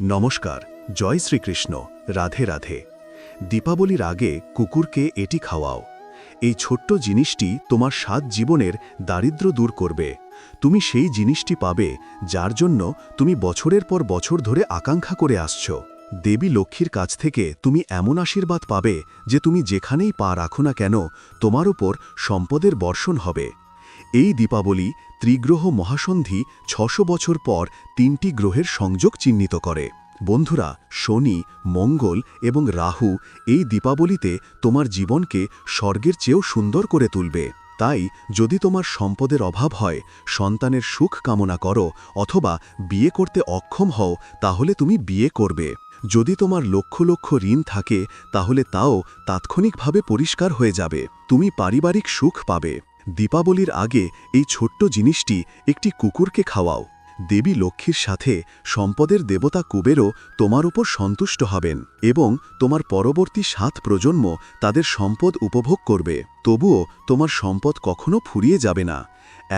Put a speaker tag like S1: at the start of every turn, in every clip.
S1: নমস্কার, জয় শ্রীকৃষ্ণ, রাধে রাধে। দীপাবলির আগে কুকুরকে এটি খাওয়াও। এই ছোট্ট জিনিসটি তোমার সাত জীবনের দারিদ্র দূর করবে। তুমি সেই জিনিসটি পাবে যার জন্য তুমি বছরের পর বছর ধরে আকাঙ্ক্ষা করে আসছ। দেবী লক্ষ্মীর কাছ থেকে তুমি এমন আশীর্বাদ পাবে যে তুমি যেখানেই পা রাখো না কেন, তোমার উপর সম্পদের বর্ষণ হবে। এই দীপাবলি ত্রিগ্রহ মহাসন্ধি ছশো বছর পর তিনটি গ্রহের সংযোগ চিহ্নিত করে। বন্ধুরা, শনি, মঙ্গল এবং রাহু এই দীপাবলিতে তোমার জীবনকে স্বর্গের চেয়েও সুন্দর করে তুলবে। তাই, যদি তোমার সম্পদের অভাব হয়, সন্তানের সুখ কামনা করো অথবা বিয়ে করতে অক্ষম হও, তাহলে তুমি বিয়ে করবে। যদি তোমার লক্ষ লক্ষ ঋণ থাকে, তাহলে তাও তাৎক্ষণিকভাবে পরিষ্কার হয়ে যাবে। তুমি পারিবারিক সুখ পাবে। দীপাবলির আগে এই ছোট্ট জিনিসটি একটি কুকুরকে খাওয়াও। দেবী লক্ষ্মীর সাথে সম্পদের দেবতা কুবেরও তোমার উপর সন্তুষ্ট হবেন এবং তোমার পরবর্তী সাত প্রজন্ম তাদের সম্পদ উপভোগ করবে। তবুও তোমার সম্পদ কখনো ফুরিয়ে যাবে না।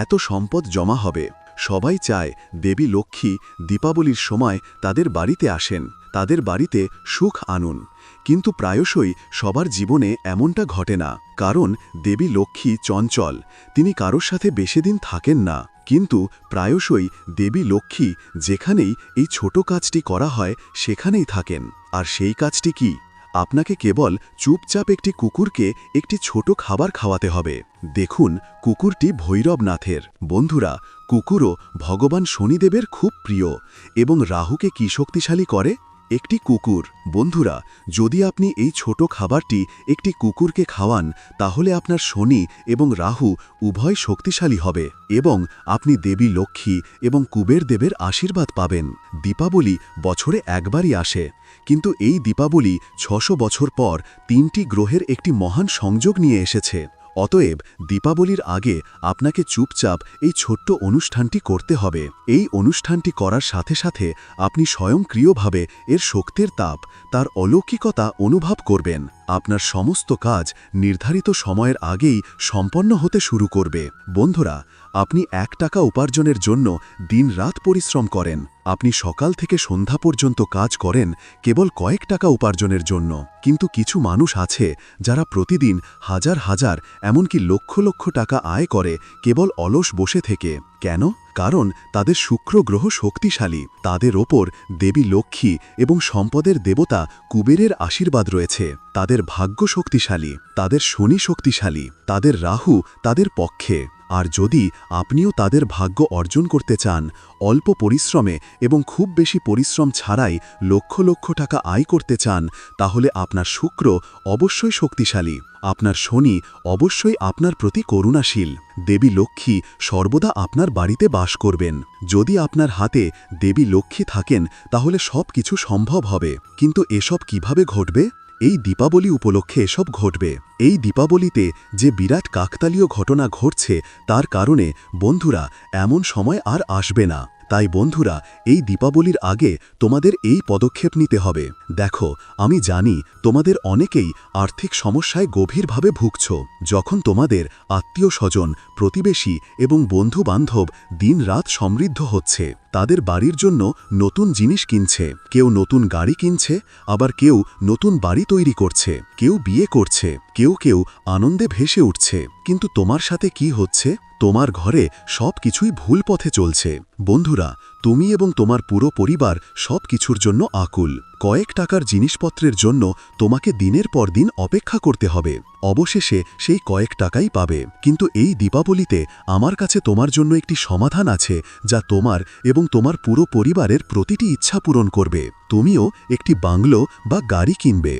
S1: এত সম্পদ জমা হবে। সবাই চায় দেবী লক্ষ্মী দীপাবলির সময় তাদের বাড়িতে আসেন, তাদের বাড়িতে সুখ আনুন। কিন্তু প্রায়শই সবার জীবনে এমনটা ঘটে না, কারণ দেবী লক্ষ্মী চঞ্চল, তিনি কারোর সাথে বেশি দিন থাকেন না। কিন্তু প্রায়শই দেবী লক্ষ্মী যেখানেই এই ছোট কাজটি করা হয় সেখানেই থাকেন। আর সেই কাজটি কি? আপনাকে কেবল চুপচাপ একটি কুকুরকে একটি ছোট খাবার খাওয়াতে হবে। দেখুন, কুকুরটি ভৈরবনাথের বন্ধুরা, কুকুরও ভগবান শনিদেবের খুব প্রিয় এবং রাহুকে কি শক্তিশালী করে? একটি কুকুর। বন্ধুরা, যদি আপনি এই ছোট খাবারটি একটি কুকুরকে খাওয়ান, তাহলে আপনার শনি এবং রাহু উভয় শক্তিশালী হবে এবং আপনি দেবী লক্ষ্মী এবং কুবের দেবের আশীর্বাদ পাবেন। দীপাবলি বছরে একবারই আসে। কিন্তু এই দীপাবলি ছশো বছর পর তিনটি গ্রহের একটি মহান সংযোগ নিয়ে এসেছে। অতএব দীপাবলির আগে আপনাকে চুপচাপ এই ছোট্ট অনুষ্ঠানটি করতে হবে। এই অনুষ্ঠানটি করার সাথে সাথে আপনি স্বয়ংক্রিয়ভাবে এর শক্তির তাপ, তার অলৌকিকতা অনুভব করবেন। আপনার সমস্ত কাজ নির্ধারিত সময়ের আগেই সম্পন্ন হতে শুরু করবে। বন্ধুরা, আপনি এক টাকা উপার্জনের জন্য দিনরাত পরিশ্রম করেন। আপনি সকাল থেকে সন্ধ্যা পর্যন্ত কাজ করেন কেবল কয়েক টাকা উপার্জনের জন্য। কিন্তু কিছু মানুষ আছে যারা প্রতিদিন হাজার হাজার, এমনকি লক্ষ লক্ষ টাকা আয় করে কেবল অলস বসে থেকে। কেন? কারণ তাদের শুক্র গ্রহ শক্তিশালী। তাদের ওপর দেবী লক্ষ্মী এবং সম্পদের দেবতা কুবেরের আশীর্বাদ রয়েছে। তাদের ভাগ্য শক্তিশালী। তাদের শনি শক্তিশালী। তাদের রাহু তাদের পক্ষে। আর যদি আপনিও তাদের ভাগ্য অর্জন করতে চান, অল্প পরিশ্রমে এবং খুব বেশি পরিশ্রম ছাড়াই লক্ষ লক্ষ টাকা আয় করতে চান, তাহলে আপনার শুক্র অবশ্যই শক্তিশালী। আপনার শনি অবশ্যই আপনার প্রতি করুণাশীল। দেবী লক্ষ্মী সর্বদা আপনার বাড়িতে বাস করবেন। যদি আপনার হাতে দেবী লক্ষ্মী থাকেন, তাহলে সব কিছু সম্ভব হবে। কিন্তু এসব কীভাবে ঘটবে? এই দীপাবলি উপলক্ষে এসব ঘটবে। এই দীপাবলিতে যে বিরাট কাকতালীয় ঘটনা ঘটছে, তার কারণে বন্ধুরা, এমন সময় আর আসবে না। তাই বন্ধুরা, এই দীপাবলির আগে তোমাদের এই পদক্ষেপ নিতে হবে। দেখো, আমি জানি তোমাদের অনেকেই আর্থিক সমস্যায় গভীরভাবে ভুগছ, যখন তোমাদের আত্মীয় স্বজন প্রতিবেশী এবং বন্ধু বান্ধব দিন রাত সমৃদ্ধ হচ্ছে। তাদের বাড়ির জন্য নতুন জিনিস কিনছে, কেউ নতুন গাড়ি কিনছে, আবার কেউ নতুন বাড়ি তৈরি করছে, কেউ বিয়ে করছে। কেউ কেউ আনন্দে ভেসে উঠছে। কিন্তু তোমার সাথে কি হচ্ছে? তোমার ঘরে সব কিছুই ভুল পথে চলছে। বন্ধুরা, তুমি এবং তোমার পুরো পরিবার সব কিছুর জন্য আকুল। কয়েক টাকার জিনিসপত্রের জন্য তোমাকে দিনের পর দিন অপেক্ষা করতে হবে। অবশেষে সেই কয়েক টাকাই পাবে। কিন্তু এই দীপাবলিতে আমার কাছে তোমার জন্য একটি সমাধান আছে, যা তোমার এবং তোমার পুরো পরিবারের প্রতিটি ইচ্ছা পূরণ করবে। তুমিও একটি বাংলো বা গাড়ি কিনবে।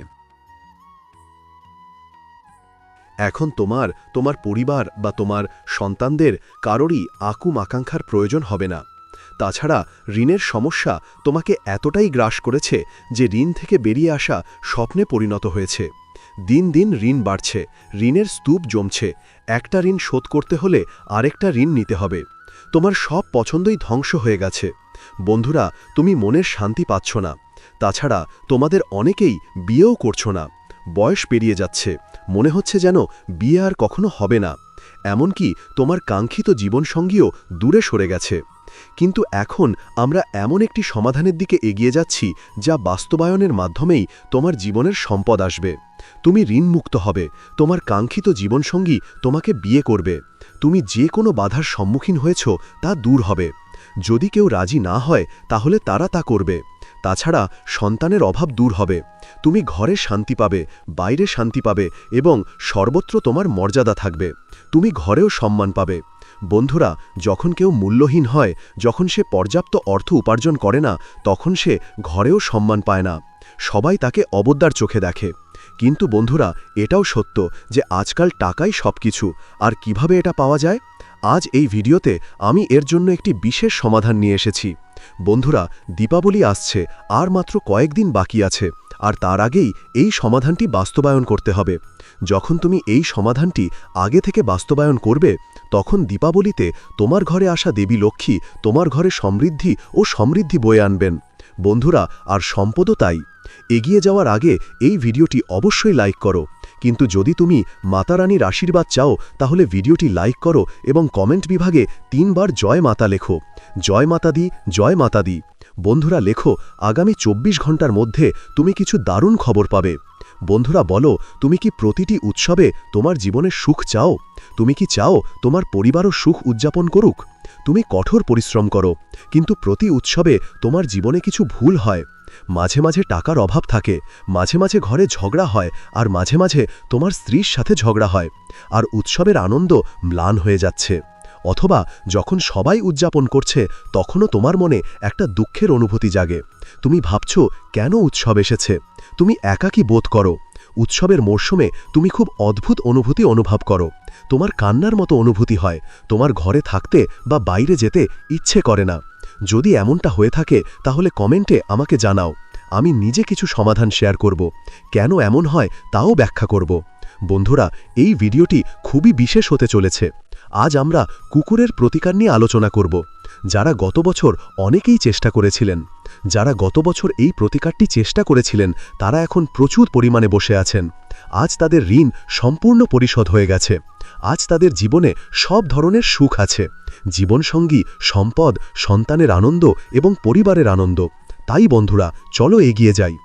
S2: এখন তোমার তোমার পরিবার বা তোমার সন্তানদের কারোরই আকুম আকাঙ্ক্ষার প্রয়োজন হবে না। তাছাড়া ঋণের সমস্যা তোমাকে এতটাই গ্রাস করেছে যে ঋণ থেকে বেরিয়ে আসা স্বপ্নে পরিণত হয়েছে। দিন দিন ঋণ বাড়ছে, ঋণের স্তূপ জমছে, একটা ঋণ শোধ করতে হলে আরেকটা ঋণ নিতে হবে। তোমার সব পছন্দই ধ্বংস হয়ে গেছে। বন্ধুরা, তুমি মনের শান্তি পাচ্ছ না। তাছাড়া তোমাদের অনেকেই বিয়েও করছ না। বয়স পেরিয়ে যাচ্ছে। মনে হচ্ছে যেন বিয়ে আর কখনো হবে না। এমনকি তোমার কাঙ্ক্ষিত জীবনসঙ্গীও দূরে সরে গেছে। কিন্তু এখন আমরা এমন একটি সমাধানের দিকে এগিয়ে যাচ্ছি যা বাস্তবায়নের মাধ্যমেই তোমার জীবনের সম্পদ আসবে। তুমি ঋণমুক্ত হবে। তোমার কাঙ্ক্ষিত জীবনসঙ্গী তোমাকে বিয়ে করবে। তুমি যে কোনো বাধার সম্মুখীন হয়েছ তা দূর হবে। যদি কেউ রাজি না হয়, তাহলে তারা তা করবে। তাছাড়া সন্তানের অভাব দূর হবে। তুমি ঘরে শান্তি পাবে, বাইরে শান্তি পাবে এবং সর্বত্র তোমার মর্যাদা থাকবে। তুমি ঘরেও সম্মান পাবে। বন্ধুরা, যখন কেউ মূল্যহীন হয়, যখন সে পর্যাপ্ত অর্থ উপার্জন করে না, তখন সে ঘরেও সম্মান পায় না। সবাই তাকে অবদ্যার চোখে দেখে। কিন্তু বন্ধুরা, এটাও সত্য যে আজকাল টাকাই সবকিছু। আর কীভাবে এটা পাওয়া যায়? আজ এই ভিডিওতে আমি এর জন্য একটি বিশেষ সমাধান নিয়ে এসেছি। বন্ধুরা, দীপাবলি আসছে, আর মাত্র কয়েকদিন বাকি আছে, আর তার আগেই এই সমাধানটি বাস্তবায়ন করতে হবে। যখন তুমি এই সমাধানটি আগে থেকে বাস্তবায়ন করবে, তখন দীপাবলিতে তোমার ঘরে আসা দেবী লক্ষ্মী তোমার ঘরে সমৃদ্ধি ও সমৃদ্ধি বয়ে আনবেন। বন্ধুরা, আর সম্পদও তাই। এগিয়ে যাওয়ার আগে এই ভিডিওটি অবশ্যই লাইক করো। কিন্তু যদি তুমি মাতারানীর আশীর্বাদ চাও, তাহলে ভিডিওটি লাইক করো এবং কমেন্ট বিভাগে তিনবার জয় মাতা লেখো। জয় মাতা দি, জয় মাতা দি। বন্ধুরা, লেখো, আগামী চব্বিশ ঘণ্টার মধ্যে তুমি কিছু দারুণ খবর পাবে। বন্ধুরা, বলো, তুমি কি প্রতিটি উৎসবে তোমার জীবনে সুখ চাও? তুমি কি চাও তোমার পরিবারও সুখ উদযাপন করুক? তুমি কঠোর পরিশ্রম করো, কিন্তু প্রতি উৎসবে তোমার জীবনে কিছু ভুল হয়। মাঝে মাঝে টাকার অভাব থাকে, মাঝে মাঝে ঘরে ঝগড়া হয়, আর মাঝে মাঝে তোমার স্ত্রীর সাথে ঝগড়া হয়, আর উৎসবের আনন্দ ম্লান হয়ে যাচ্ছে। অথবা যখন সবাই উদযাপন করছে, তখনও তোমার মনে একটা দুঃখের অনুভূতি জাগে। তুমি ভাবছ, কেন উৎসব এসেছে? তুমি একাকী বোধ করো। উৎসবের মরশুমে তুমি খুব অদ্ভুত অনুভূতি অনুভব করো। তোমার কান্নার মতো অনুভূতি হয়। তোমার ঘরে থাকতে বা বাইরে যেতে ইচ্ছে করে না। যদি এমনটা হয়ে থাকে, তাহলে কমেন্টে আমাকে জানাও। আমি নিজে কিছু সমাধান শেয়ার করব। কেন এমন হয়, তাও ব্যাখ্যা করব। বন্ধুরা, এই ভিডিওটি খুবই বিশেষ হতে চলেছে। আজ আমরা কুকুরের প্রতিকার নিয়ে আলোচনা করব। যারা গত বছর অনেকেই চেষ্টা করেছিলেন, যারা গত বছর এই প্রতিকারটি চেষ্টা করেছিলেন, তারা এখন প্রচুর পরিমাণে বসে আছেন। আজ তাদের ঋণ সম্পূর্ণ পরিশোধ হয়ে গেছে। আজ তাদের জীবনে সব ধরনের সুখ আছে। জীবনসঙ্গী, সম্পদ, সন্তানের আনন্দ এবং পরিবারের আনন্দ। তাই বন্ধুরা, চলো এগিয়ে যাই।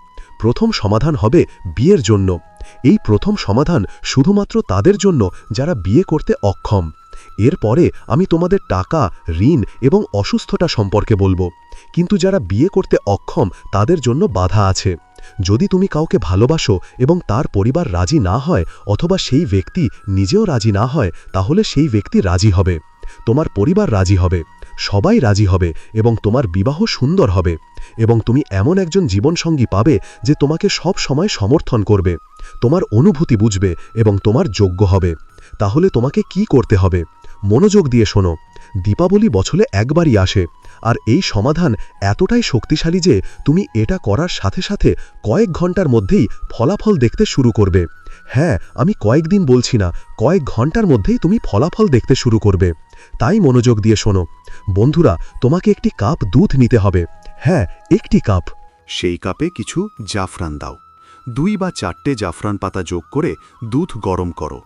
S2: প্রথম সমাধান হবে বিয়ের জন্য। এই প্রথম সমাধান শুধুমাত্র তাদের জন্য যারা বিয়ে করতে অক্ষম। এরপরে আমি তোমাদের টাকা, ঋণ এবং অসুস্থতা সম্পর্কে বলব। কিন্তু যারা বিয়ে করতে অক্ষম, তাদের জন্য বাধা আছে। যদি তুমি কাউকে ভালোবাসো এবং তার পরিবার রাজি না হয় অথবা সেই ব্যক্তি নিজেও রাজি না হয়, তাহলে সেই ব্যক্তি রাজি হবে। তোমার পরিবার রাজি হবে। সবাই রাজি হবে এবং তোমার বিবাহ সুন্দর হবে এবং তুমি এমন একজন জীবনসঙ্গী পাবে যে তোমাকে সব সময় সমর্থন করবে। তোমার অনুভূতি বুঝবে এবং তোমার যোগ্য হবে। তাহলে তোমাকে কি করতে হবে? মনোযোগ দিয়ে শোনো। দীপাবলি বছরে একবারই আসে। আর এই সমাধান এতটাই শক্তিশালী যে তুমি এটা করার সাথে সাথে কয়েক ঘণ্টার মধ্যেই ফলাফল দেখতে শুরু করবে। হ্যাঁ আমি কয়েকদিন বলছি না, কয়েক ঘণ্টার মধ্যেই তুমি ফলাফল দেখতে শুরু করবে। তাই মনোযোগ দিয়ে শোনো। বন্ধুরা, তোমাকে একটি কাপ দুধ নিতে হবে। হ্যাঁ একটি কাপ।
S1: সেই কাপে কিছু জাফরান দাও। দুই বা চারটে জাফরান পাতা যোগ করে দুধ গরম করো।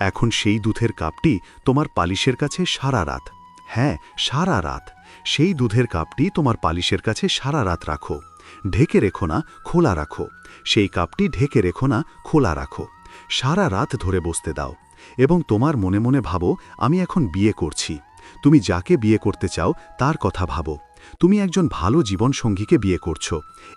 S1: এখন সেই দুধের কাপটি তোমার পালিশের কাছে সারা রাত। হ্যাঁ সারা রাত। সেই দুধের কাপটি তোমার পালিশের কাছে সারা রাত রাখো। ঢেকে রেখো না, খোলা রাখো। সেই কাপটি ঢেকে রেখো না, খোলা রাখো। সারা রাত ধরে বসতে দাও। এবং তোমার মনে মনে ভাবো, আমি এখন বিয়ে করছি। তুমি যাকে বিয়ে করতে চাও, তার কথা ভাবো। তুমি একজন ভালো জীবনসঙ্গীকে বিয়ে করছ।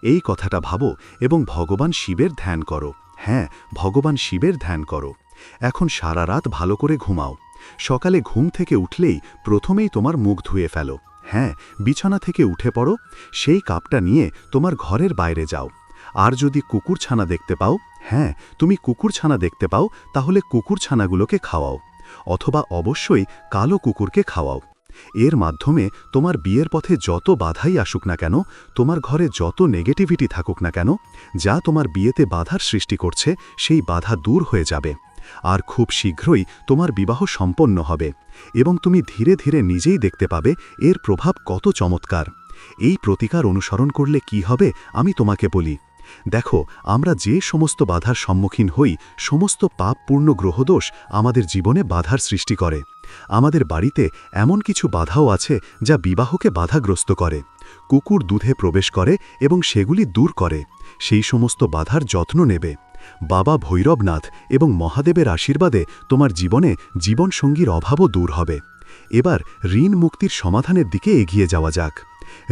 S1: এই কথাটা ভাবো এবং ভগবান শিবের ধ্যান করো। হ্যাঁ ভগবান শিবের ধ্যান করো। এখন সারা রাত ভালো করে ঘুমাও। সকালে ঘুম থেকে উঠলেই প্রথমেই তোমার মুখ ধুয়ে ফেলো। হ্যাঁ বিছানা থেকে উঠে পড়ো। সেই কাপটা নিয়ে তোমার ঘরের বাইরে যাও। আর যদি কুকুর ছানা দেখতে পাও হ্যাঁ তুমি কুকুর ছানা দেখতে পাও, তাহলে কুকুর ছানাগুলোকে খাওয়াও। অথবা অবশ্যই কালো কুকুরকে খাওয়াও। এর মাধ্যমে তোমার বিয়ের পথে যত বাধাই আসুক না কেন, তোমার ঘরে যত নেগেটিভিটি থাকুক না কেন, যা তোমার বিয়েতে বাধার সৃষ্টি করছে, সেই বাধা দূর হয়ে যাবে। আর খুব শীঘ্রই তোমার বিবাহ সম্পন্ন হবে এবং তুমি ধীরে ধীরে নিজেই দেখতে পাবে এর প্রভাব কত চমৎকার। এই প্রতিকার অনুসরণ করলে কি হবে, আমি তোমাকে বলি। দেখো, আমরা যে সমস্ত বাধার সম্মুখীন হই, সমস্ত পাপপূর্ণ গ্রহদোষ আমাদের জীবনে বাধার সৃষ্টি করে। আমাদের বাড়িতে এমন কিছু বাধাও আছে যা বিবাহকে বাধাগ্রস্ত করে। কুকুর দুধে প্রবেশ করে এবং সেগুলি দূর করে। সেই সমস্ত বাধার যত্ন নেবে। বাবা ভৈরবনাথ এবং মহাদেবের আশীর্বাদে তোমার জীবনে জীবনসঙ্গীর অভাবও দূর হবে। এবার ঋণ মুক্তির সমাধানের দিকে এগিয়ে যাওয়া যাক।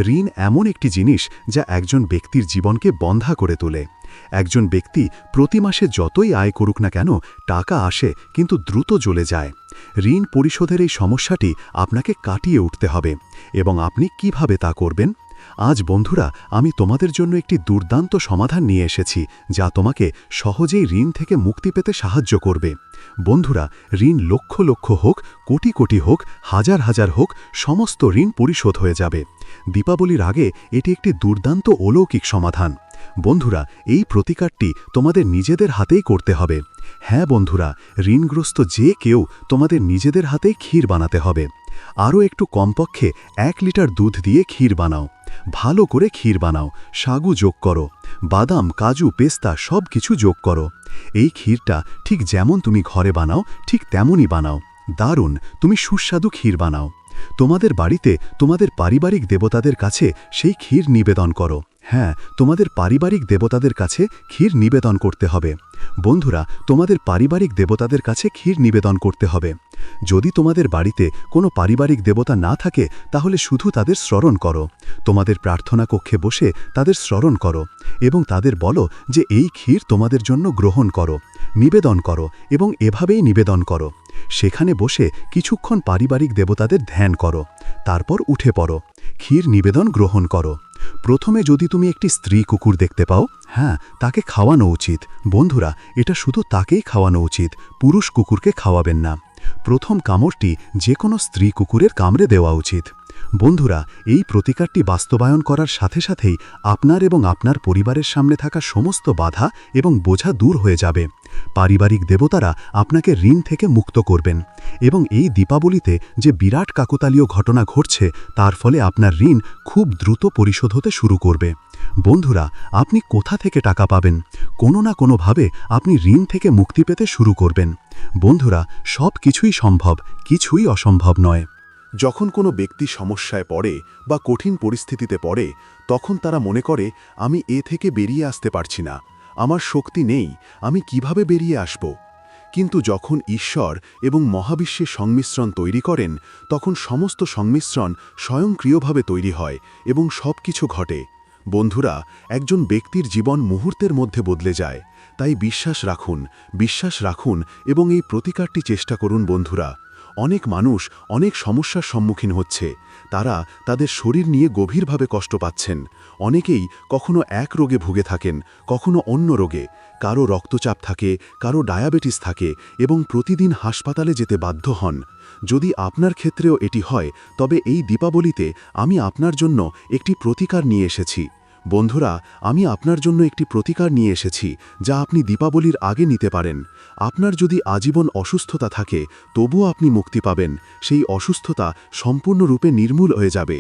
S1: ঋণ এমন একটি জিনিস যা একজন ব্যক্তির জীবনকে বন্ধা করে তোলে। একজন ব্যক্তি প্রতি মাসে যতই আয় করুক না কেন, টাকা আসে কিন্তু দ্রুত জ্বলে যায়। ঋণ পরিশোধের এই সমস্যাটি আপনাকে কাটিয়ে উঠতে হবে এবং আপনি কীভাবে তা করবেন? আজ বন্ধুরা, আমি তোমাদের জন্য একটি দুর্দান্ত সমাধান নিয়ে এসেছি, যা তোমাকে সহজেই ঋণ থেকে মুক্তি পেতে সাহায্য করবে। বন্ধুরা, ঋণ লক্ষ লক্ষ হোক, কোটি কোটি হোক, হাজার হাজার হোক, সমস্ত ঋণ পরিশোধ হয়ে যাবে। দীপাবলির আগে এটি একটি দুর্দান্ত অলৌকিক সমাধান। বন্ধুরা, এই প্রতিকারটি তোমাদের নিজেদের হাতেই করতে হবে। হ্যাঁ বন্ধুরা, ঋণগ্রস্ত যে কেউ তোমাদের নিজেদের হাতেই ক্ষীর বানাতে হবে। আরও একটু কমপক্ষে এক লিটার দুধ দিয়ে ক্ষীর বানাও। ভালো করে ক্ষীর বানাও, সাগু যোগ করো, বাদাম, কাজু, পেস্তা সব কিছু যোগ করো। এই ক্ষীরটা ঠিক যেমন তুমি ঘরে বানাও, ঠিক তেমনই বানাও। দারুণ, তুমি সুস্বাদু ক্ষীর বানাও। তোমাদের বাড়িতে তোমাদের পারিবারিক দেবতাদের কাছে সেই ক্ষীর নিবেদন করো। হ্যাঁ তোমাদের পারিবারিক দেবতাদের কাছে ক্ষীর নিবেদন করতে হবে। বন্ধুরা, তোমাদের পারিবারিক দেবতাদের কাছে ক্ষীর নিবেদন করতে হবে। যদি তোমাদের বাড়িতে কোনো পারিবারিক দেবতা না থাকে, তাহলে শুধু তাদের স্মরণ করো। তোমাদের প্রার্থনা কক্ষে বসে তাদের স্মরণ করো এবং তাদের বলো যে এই ক্ষীর তোমাদের জন্য গ্রহণ করো, নিবেদন করো এবং এভাবেই নিবেদন করো। সেখানে বসে কিছুক্ষণ পারিবারিক দেবতাদের ধ্যান করো। তারপর উঠে পড়ো। ক্ষীর নিবেদন গ্রহণ করো। প্রথমে যদি তুমি একটি স্ত্রী কুকুর দেখতে পাও হ্যাঁ তাকে খাওয়ানো উচিত। বন্ধুরা, এটা শুধু তাকেই খাওয়ানো উচিত, পুরুষ কুকুরকে খাওয়াবেন না। প্রথম কামড়টি যে কোনো স্ত্রী কুকুরের কামড়ে দেওয়া উচিত। বন্ধুরা, এই প্রতিকারটি বাস্তবায়ন করার সাথে সাথেই আপনার এবং আপনার পরিবারের সামনে থাকা সমস্ত বাধা এবং বোঝা দূর হয়ে যাবে। পারিবারিক দেবতারা আপনাকে ঋণ থেকে মুক্ত করবেন এবং এই দীপাবলিতে যে বিরাট কাকতালীয় ঘটনা ঘটছে, তার ফলে আপনার ঋণ খুব দ্রুত পরিশোধ হতে শুরু করবে। বন্ধুরা, আপনি কোথা থেকে টাকা পাবেন? কোনো না কোনোভাবে আপনি ঋণ থেকে মুক্তি পেতে শুরু করবেন। বন্ধুরা সব কিছুই সম্ভব, কিছুই অসম্ভব নয়।
S3: যখন কোনো ব্যক্তি সমস্যায় পড়ে বা কঠিন পরিস্থিতিতে পড়ে, তখন তারা মনে করে, আমি এ থেকে বেরিয়ে আসতে পারছি না। আমার শক্তি নেই। আমি কীভাবে বেরিয়ে আসব? কিন্তু যখন ঈশ্বর এবং মহাবিশ্বের সংমিশ্রণ তৈরি করেন, তখন সমস্ত সংমিশ্রণ স্বয়ংক্রিয়ভাবে তৈরি হয় এবং সব কিছু ঘটে। বন্ধুরা, একজন ব্যক্তির জীবন মুহূর্তের মধ্যে বদলে যায়। তাই বিশ্বাস রাখুন বিশ্বাস রাখুন এবং এই প্রতিকারটি চেষ্টা করুন বন্ধুরা। অনেক মানুষ অনেক সমস্যার সম্মুখীন হচ্ছে। তারা তাদের শরীর নিয়ে গভীরভাবে কষ্ট পাচ্ছেন। অনেকেই কখনো এক রোগে ভুগে থাকেন, কখনো অন্য রোগে। কারও রক্তচাপ থাকে, কারও ডায়াবেটিস থাকে এবং প্রতিদিন হাসপাতালে যেতে বাধ্য হন। যদি আপনার ক্ষেত্রেও এটি হয়, তবে এই দীপাবলিতে আমি আপনার জন্য একটি প্রতিকার নিয়ে এসেছি। বন্ধুরা, আমি আপনার জন্য একটি প্রতিকার নিয়ে এসেছি, যা আপনি দীপাবলির আগে নিতে পারেন। আপনার যদি আজীবন অসুস্থতা থাকে, তবুও আপনি মুক্তি পাবেন। সেই অসুস্থতা সম্পূর্ণরূপে নির্মূল হয়ে যাবে।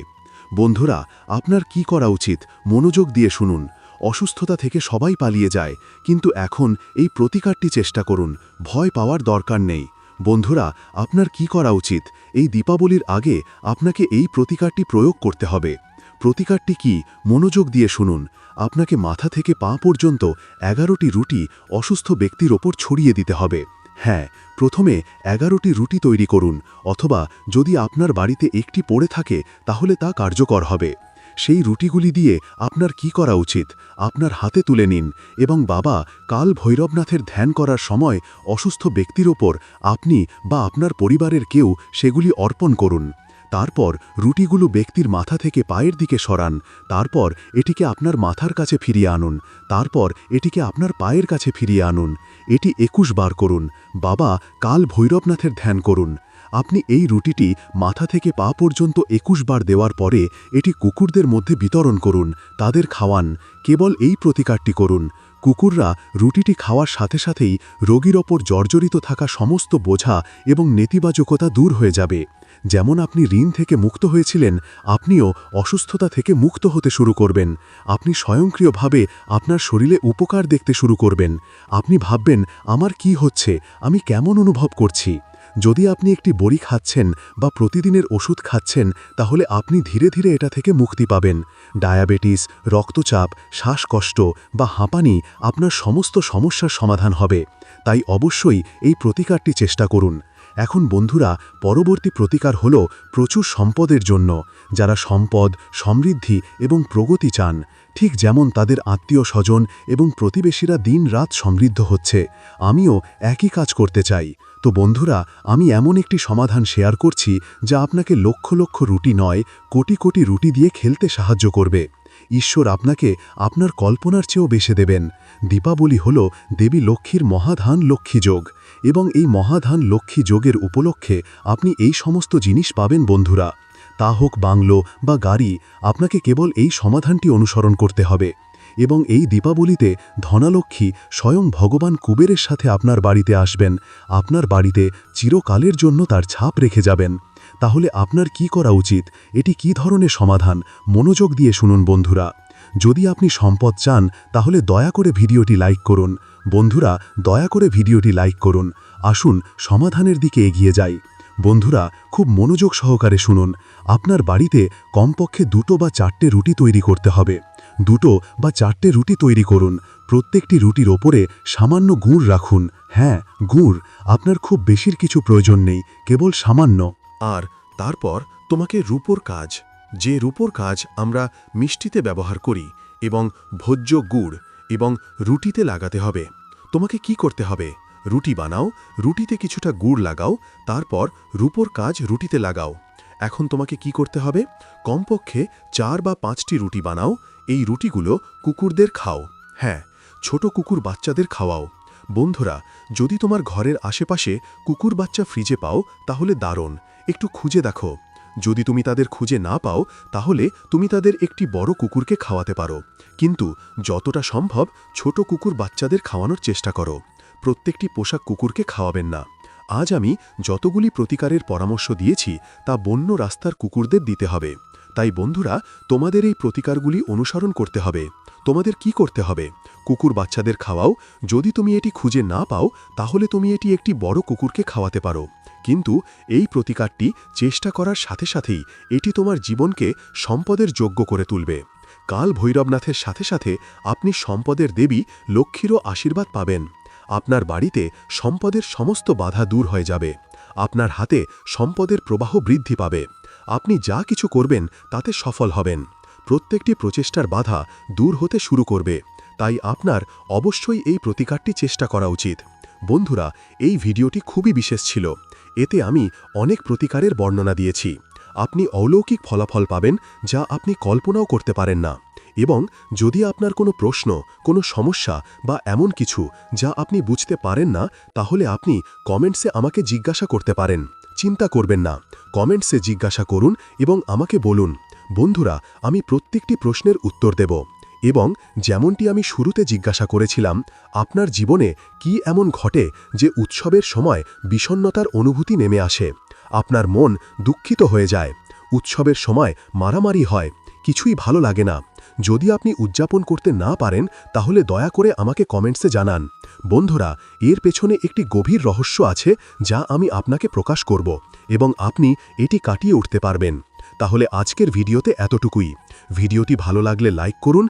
S3: বন্ধুরা, আপনার কি করা উচিত, মনোযোগ দিয়ে শুনুন। অসুস্থতা থেকে সবাই পালিয়ে যায়, কিন্তু এখন এই প্রতিকারটি চেষ্টা করুন, ভয় পাওয়ার দরকার নেই। বন্ধুরা, আপনার কি করা উচিত, এই দীপাবলির আগে আপনাকে এই প্রতিকারটি প্রয়োগ করতে হবে। প্রতিকারটি কি? মনোযোগ দিয়ে শুনুন। আপনাকে মাথা থেকে পা পর্যন্ত এগারোটি রুটি অসুস্থ ব্যক্তির ওপর ছড়িয়ে দিতে হবে। হ্যাঁ প্রথমে এগারোটি রুটি তৈরি করুন, অথবা যদি আপনার বাড়িতে একটি পড়ে থাকে, তাহলে তা কার্যকর হবে। সেই রুটিগুলি দিয়ে আপনার কি করা উচিত? আপনার হাতে তুলে নিন, এবং বাবা, কাল ভৈরবনাথের ধ্যান করার সময় অসুস্থ ব্যক্তির ওপর আপনি বা আপনার পরিবারের কেউ সেগুলি অর্পণ করুন। তারপর রুটিগুলো ব্যক্তির মাথা থেকে পায়ের দিকে সরান, তারপর এটিকে আপনার মাথার কাছে ফিরিয়ে আনুন, তারপর এটিকে আপনার পায়ের কাছে ফিরিয়ে আনুন, এটি একুশ বার করুন, বাবা কাল ভৈরবনাথের ধ্যান করুন। আপনি এই রুটিটি মাথা থেকে পা পর্যন্ত একুশ বার দেওয়ার পরে এটি কুকুরদের মধ্যে বিতরণ করুন, তাদের খাওয়ান, কেবল এই প্রতিকারটি করুন। কুকুররা রুটিটি খাওয়ার সাথে সাথেই রোগীর ওপর জর্জরিত থাকা সমস্ত বোঝা এবং নেতিবাচকতা দূর হয়ে যাবে। যেমন আপনি ঋণ থেকে মুক্ত হয়েছিলেন, আপনিও অসুস্থতা থেকে মুক্ত হতে শুরু করবেন। আপনি স্বয়ংক্রিয়ভাবে আপনার শরীরে উপকার দেখতে শুরু করবেন। আপনি ভাববেন, আমার কি হচ্ছে? আমি কেমন অনুভব করছি? যদি আপনি একটি বড়ি খাচ্ছেন বা প্রতিদিনের ওষুধ খাচ্ছেন, তাহলে আপনি ধীরে ধীরে এটা থেকে মুক্তি পাবেন। ডায়াবেটিস, রক্তচাপ, শ্বাসকষ্ট বা হাঁপানি আপনার সমস্ত সমস্যার সমাধান হবে। তাই অবশ্যই এই প্রতিকারটি চেষ্টা করুন। এখন বন্ধুরা, পরবর্তী প্রতিকার হল প্রচুর সম্পদের জন্য। যারা সম্পদ, সমৃদ্ধি এবং প্রগতি চান, ঠিক যেমন তাদের আত্মীয় স্বজন এবং প্রতিবেশীরা দিন রাত সমৃদ্ধ হচ্ছে। আমিও একই কাজ করতে চাই। তো বন্ধুরা, আমি এমন একটি সমাধান শেয়ার করছি যা আপনাকে লক্ষ লক্ষ রুটি নয়, কোটি কোটি রুটি দিয়ে খেলতে সাহায্য করবে। ঈশ্বর আপনাকে আপনার কল্পনার চেয়েও বেশি দেবেন। দীপাবলি হল দেবী লক্ষ্মীর মহাধান লক্ষ্মী যোগ। এবং এই মহাধান লক্ষ্মী যোগের উপলক্ষে আপনি এই সমস্ত জিনিস পাবেন বন্ধুরা। তা হোক বাংলো বা গাড়ি, আপনাকে কেবল এই সমাধানটি অনুসরণ করতে হবে এবং এই দীপাবলিতে ধনালক্ষ্মী স্বয়ং ভগবান কুবেরের সাথে আপনার বাড়িতে আসবেন। আপনার বাড়িতে চিরকালের জন্য তার ছাপ রেখে যাবেন। তাহলে আপনার কি করা উচিত? এটি কি ধরনের সমাধান? মনোযোগ দিয়ে শুনুন বন্ধুরা। যদি আপনি সম্পদ চান, তাহলে দয়া করে ভিডিওটি লাইক করুন। বন্ধুরা, দয়া করে ভিডিওটি লাইক করুন। আসুন, সমাধানের দিকে এগিয়ে যাই। বন্ধুরা, খুব মনোযোগ সহকারে শুনুন। আপনার বাড়িতে কমপক্ষে দুটো বা চারটে রুটি তৈরি করতে হবে। দুটো বা চারটে রুটি তৈরি করুন। প্রত্যেকটি রুটির ওপরে সামান্য গুড় রাখুন। হ্যাঁ গুড়। আপনার খুব বেশির কিছু প্রয়োজন নেই, কেবল সামান্য।
S2: আর তারপর তোমাকে রূপোর কাজ। যে রূপোর কাজ আমরা মিষ্টিতে ব্যবহার করি এবং ভোজ্য গুড় এবং রুটিতে লাগাতে হবে। তোমাকে কি করতে হবে? রুটি বানাও, রুটিতে কিছুটা গুড় লাগাও, তারপর রূপোর কাজ রুটিতে লাগাও। এখন তোমাকে কি করতে হবে? কমপক্ষে চার বা পাঁচটি রুটি বানাও, এই রুটিগুলো কুকুরদের খাও। হ্যাঁ ছোট কুকুর বাচ্চাদের খাওয়াও। বন্ধুরা, যদি তোমার ঘরের আশেপাশে কুকুর বাচ্চা ফ্রিজে পাও, তাহলে দারুণ। একটু খুঁজে দেখো। যদি তুমি তাদের খুঁজে না পাও, তাহলে তুমি তাদের একটি বড় কুকুরকে খাওয়াতে পারো। কিন্তু যতটা সম্ভব ছোট কুকুর বাচ্চাদের খাওয়ানোর চেষ্টা করো। প্রত্যেকটি পোশাক কুকুরকে খাওয়াবেন না। আজ আমি যতগুলি প্রতিকারের পরামর্শ দিয়েছি, তা বন্য রাস্তার কুকুরদের দিতে হবে। তাই বন্ধুরা, তোমাদের এই প্রতিকারগুলি অনুসরণ করতে হবে। তোমাদের কি করতে হবে? কুকুর বাচ্চাদের খাওয়াও। যদি তুমি এটি খুঁজে না পাও, তাহলে তুমি এটি একটি বড় কুকুরকে খাওয়াতে পারো। কিন্তু এই প্রতিকারটি চেষ্টা করার সাথে সাথেই এটি তোমার জীবনকে সম্পদের যোগ্য করে তুলবে। কাল ভৈরবনাথের সাথে সাথে আপনি সম্পদের দেবী লক্ষ্মীরও আশীর্বাদ পাবেন। আপনার বাড়িতে সম্পদের সমস্ত বাধা দূর হয়ে যাবে। আপনার হাতে সম্পদের প্রবাহ বৃদ্ধি পাবে। আপনি যা কিছু করবেন তাতে সফল হবেন। প্রত্যেকটি প্রচেষ্টার বাধা দূর হতে শুরু করবে। তাই আপনার অবশ্যই এই প্রতিকারটি চেষ্টা করা উচিত। বন্ধুরা, এই ভিডিওটি খুবই বিশেষ ছিল। এতে আমি অনেক প্রতিকারের বর্ণনা দিয়েছি। আপনি অলৌকিক ফলাফল পাবেন যা আপনি কল্পনাও করতে পারেন না। এবং যদি আপনার কোনো প্রশ্ন, কোনো সমস্যা বা এমন কিছু যা আপনি বুঝতে পারেন না, তাহলে আপনি কমেন্টসে আমাকে জিজ্ঞাসা করতে পারেন। চিন্তা করবেন না। কমেন্টসে জিজ্ঞাসা করুন এবং আমাকে বলুন। বন্ধুরা, আমি প্রত্যেকটি প্রশ্নের উত্তর দেব। এবং যেমনটি আমি শুরুতে জিজ্ঞাসা করেছিলাম, আপনার জীবনে কি এমন ঘটে যে উৎসবের সময় বিষণ্নতার অনুভূতি নেমে আসে? আপনার মন দুঃখিত হয়ে যায়। উৎসবের সময় মারামারি হয়। কিছুই ভালো লাগে না। যদি আপনি উদযাপন করতে না পারেন, তাহলে দয়া করে আমাকে কমেন্টসে জানান। বন্ধুরা, এর পেছনে একটি গভীর রহস্য আছে যা আমি আপনাকে প্রকাশ করব এবং আপনি এটি কাটিয়ে উঠতে পারবেন। তাহলে আজকের ভিডিওতে এতটুকুই। ভিডিওটি ভালো লাগলে লাইক করুন